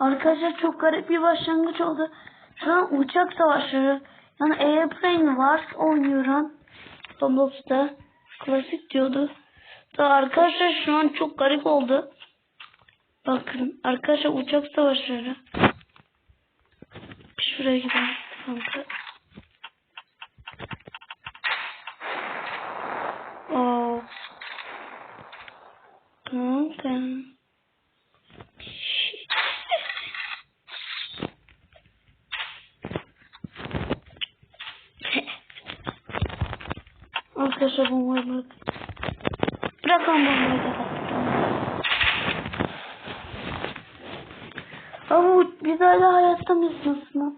Arkadaşlar çok garip bir başlangıç oldu. Şu an uçak savaşları. Yani Airplane Wars oynuyorum. Roblox'ta. Klasik diyordu. Da arkadaşlar şu an çok garip oldu. Bakın arkadaşlar uçak savaşları. Şuraya gidelim. Kanka. Arkadaşlar bombayı bırak. Bırakın bombayı da. Ama biz hala hayatta mıyız nasıl?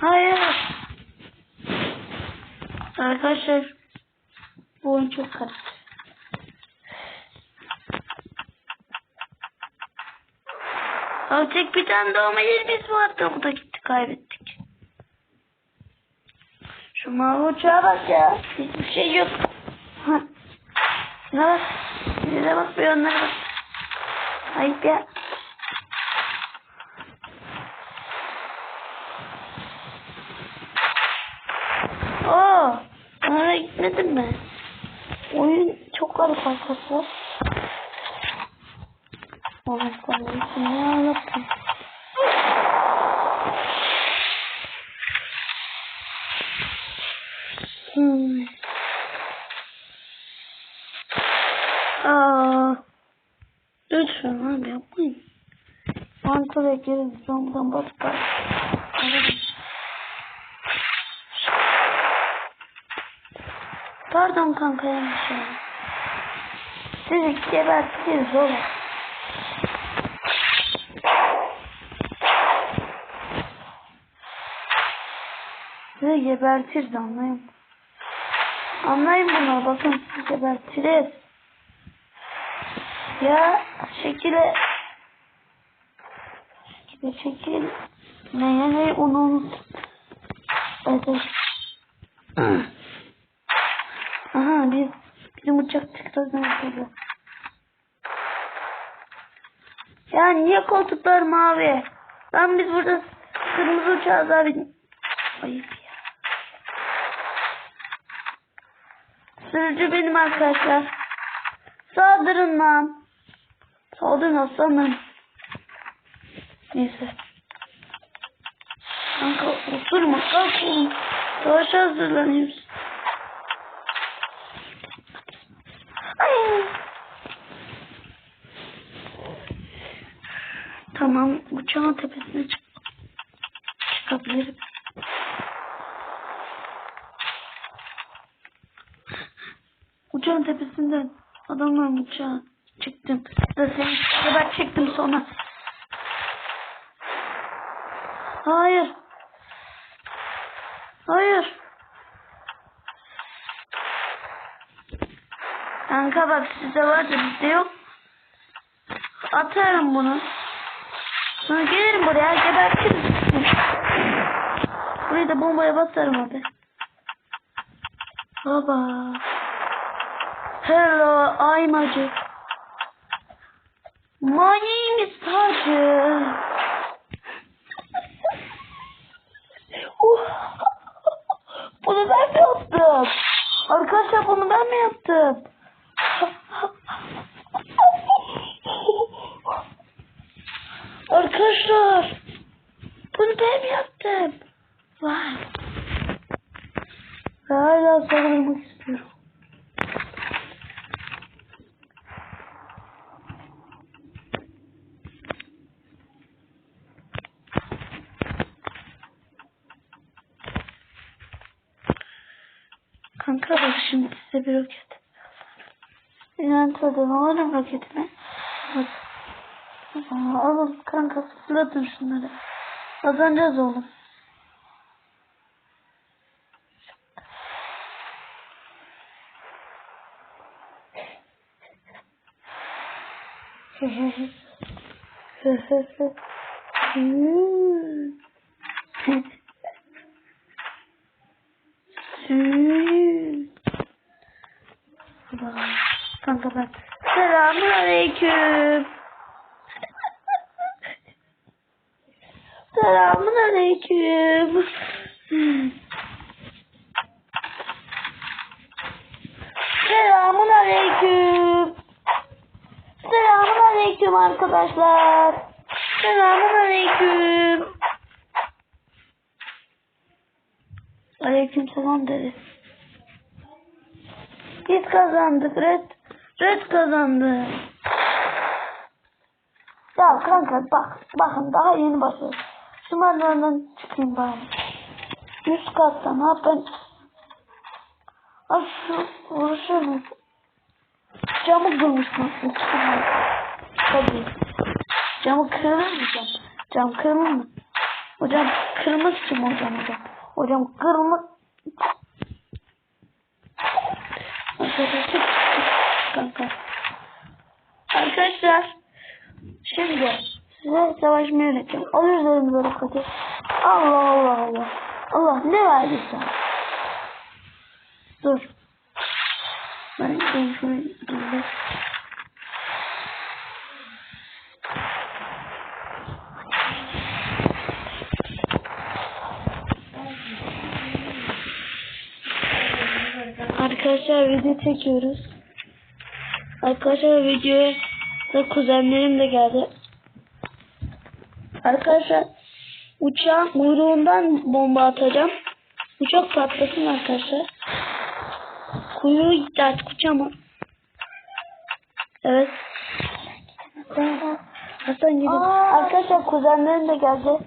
Hayır. Arkadaşlar bu oyun çok karışık. Tek bir tane doğma yerimiz vardı. Bu da gitti kaybettik. Şu mavi uçağa bak ya. Hiçbir şey yok. Ne bak. Bize bak bir onlara bak. Ayıp ya. Oo. Onlara gitmedim mi? Oyun çok garip arkadaşlar. Sen ne anlattın? Hmm. Aa, lütfen abi yapmayın. Ankara'ya girin. Zondan başka. Pardon kanka yanlış oldu. Sizi gebertiriz oğlum. Sizi gebertiriz anlayın. Anlayın bunu bakın sizi. Ya şekile şekil şekil ne ne onu unut. Evet. Aha biz bizim uçak çıktı sonra. Ya niye koltuklar mavi? Lan biz burada kırmızı uçağız abi. Ayıp ya. Sürücü benim arkadaşlar. Saldırın lan. Saldırın aslanım. Neyse. Kanka oturma kalk oğlum. Savaşa hazırlanıyoruz. Tamam uçağın tepesine çık çıkabilirim. Uçağın tepesinden adamların uçağa çıktım. Da seni geber çektim sonra. Hayır. Hayır. Kanka bak size var da bizde yok. Atarım bunu. Sonra gelirim buraya gebertirim. Burayı da bombaya basarım abi. Baba. Hello, I'm Acı. My name is Hacı. bunu ben mi yaptım? Arkadaşlar bunu ben mi yaptım? Arkadaşlar bunu ben mi yaptım? Vay. Hala sarılmak istiyorum. kanka bak şimdi size bir roket. İnantadan alırım roketimi. Bak. Alın kanka fırlatın şunları. Kazanacağız oğlum. Hı hı hı. Hı hı hı. Aleyküm arkadaşlar. Selamun aleyküm. Aleyküm selam dedi. Biz kazandık. Red, red kazandı. Ya kanka bak, bakın daha yeni başladık. Şu merdivenden çıkayım bari. Üst katta ne yapayım? Ay şu vuruşurum. Camı kırmıştım. Tamam. Tabii. Camı kırılır mı cam? Cam kırılır mı? Hocam kırmızı kim hocam hocam? Hocam kırmızı. Arkadaşlar kanka. Arkadaşlar şimdi size savaşmayı öğreteceğim. Alıyoruz elimize roketi. Allah Allah Allah. Allah ne verdiyse. Dur. Ben ben şunu Arkadaşlar video çekiyoruz. Arkadaşlar videoya da kuzenlerim de geldi. Arkadaşlar uçağın kuyruğundan bomba atacağım. Uçak patlasın arkadaşlar. Kuyruğu gitti artık uçamam. Evet. Hasan gidiyor. Arkadaşlar kuzenlerim de geldi.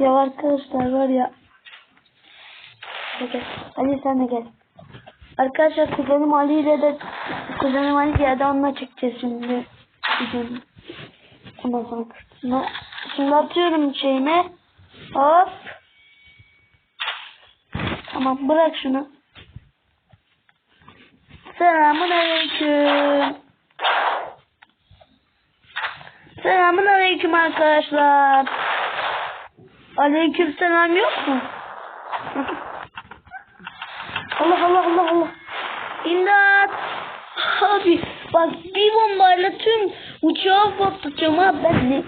Ya arkadaşlar var ya. Gel. Ali sen de gel. Arkadaşlar kuzenim Ali ile de kuzenim Ali geldi onunla çekeceğiz şimdi. Videonu. Ondan sonra. Şimdi, şimdi atıyorum şeyime. Hop. Tamam bırak şunu. Selamun aleyküm. Selamun aleyküm arkadaşlar. Aleyküm selam yok mu? Allah Allah Allah. İmdat. Abi bak bir bombayla tüm uçağı patlatacağım ha ben ne?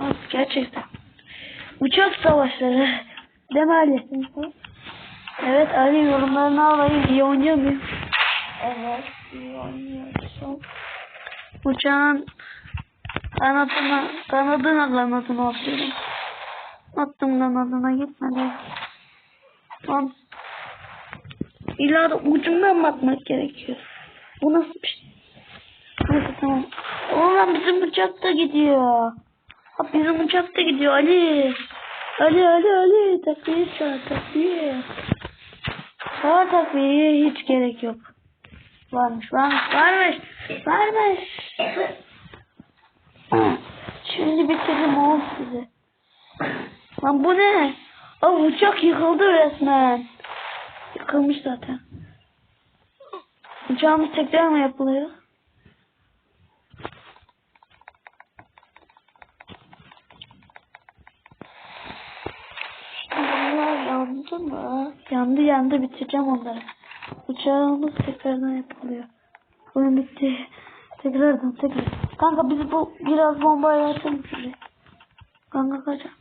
Abi gerçekten. Uçak savaşları. Mi Ali? Evet Ali yorumlarını alayım. İyi oynuyor muyum? Evet iyi oynuyorsun. Uçağın kanadına, kanadına kanadına atıyorum. Attım kanadına gitmedi. Lan. İlla da ucundan bakmak gerekiyor. Bu nasıl bir şey? Neyse tamam. Oğlum bizim uçak da gidiyor. Abi bizim uçak da gidiyor Ali. Ali Ali Ali takviye çağır takviye. Çağır takviye hiç gerek yok. Varmış varmış varmış varmış. Şimdi bitirdim oğlum sizi. Lan bu ne? Aa, uçak yıkıldı resmen. Yıkılmış zaten. Uçağımız tekrar mı yapılıyor? Bunlar yandı mı? Yandı yandı bitireceğim onları. Uçağımız tekrardan yapılıyor. Oyun bitti. Tekrardan tekrar. Kanka biz bu biraz bombayla açalım şurayı. Kanka kaçalım.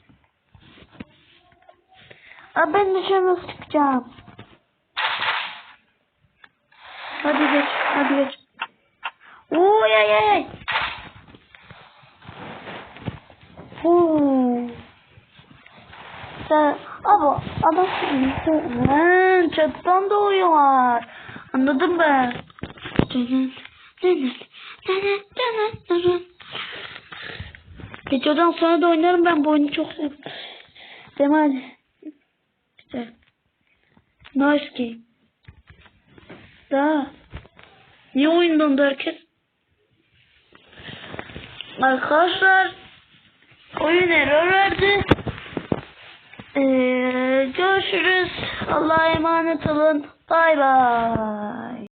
Aa, ben dışarı nasıl çıkacağım? Hadi geç, hadi geç. Oo ay ay. Oo. Sen, abi adam Lan çatıdan doğuyorlar. Anladım ben. Videodan sonra da oynarım ben bu oyunu çok mi Ali? Güzel. Nice game. Daha. Niye oyun dondu herkes? Arkadaşlar oyun error verdi. Ee, görüşürüz. Allah'a emanet olun. Bay bay.